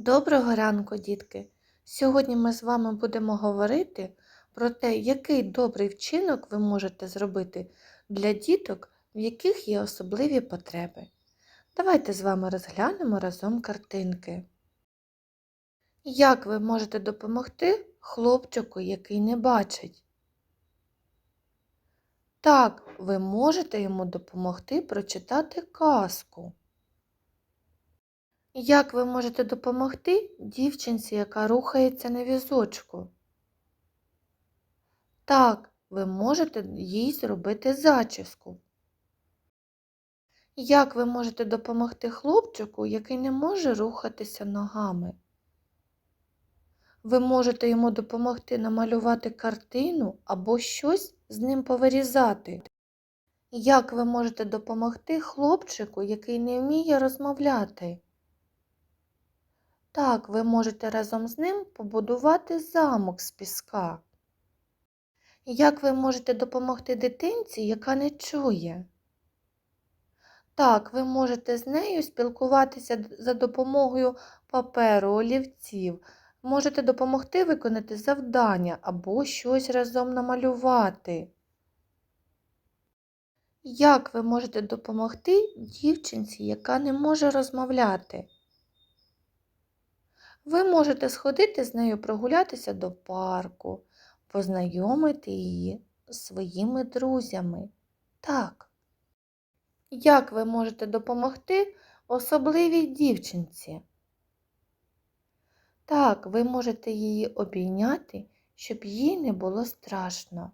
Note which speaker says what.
Speaker 1: Доброго ранку, дітки! Сьогодні ми з вами будемо говорити про те, який добрий вчинок ви можете зробити для діток, в яких є особливі потреби. Давайте з вами розглянемо разом картинки. Як ви можете допомогти хлопчику, який не бачить? Так, ви можете йому допомогти прочитати казку. Як ви можете допомогти дівчинці, яка рухається на візочку? Так, ви можете їй зробити зачіску. Як ви можете допомогти хлопчику, який не може рухатися ногами? Ви можете йому допомогти намалювати картину або щось з ним повирізати. Як ви можете допомогти хлопчику, який не вміє розмовляти? Так, ви можете разом з ним побудувати замок з піска. Як ви можете допомогти дитинці, яка не чує? Так, ви можете з нею спілкуватися за допомогою паперу, олівців. Можете допомогти виконати завдання або щось разом намалювати. Як ви можете допомогти дівчинці, яка не може розмовляти? Ви можете сходити з нею прогулятися до парку, познайомити її з своїми друзями. Так. Як ви можете допомогти особливій дівчинці? Так, ви можете її обійняти, щоб їй не було страшно.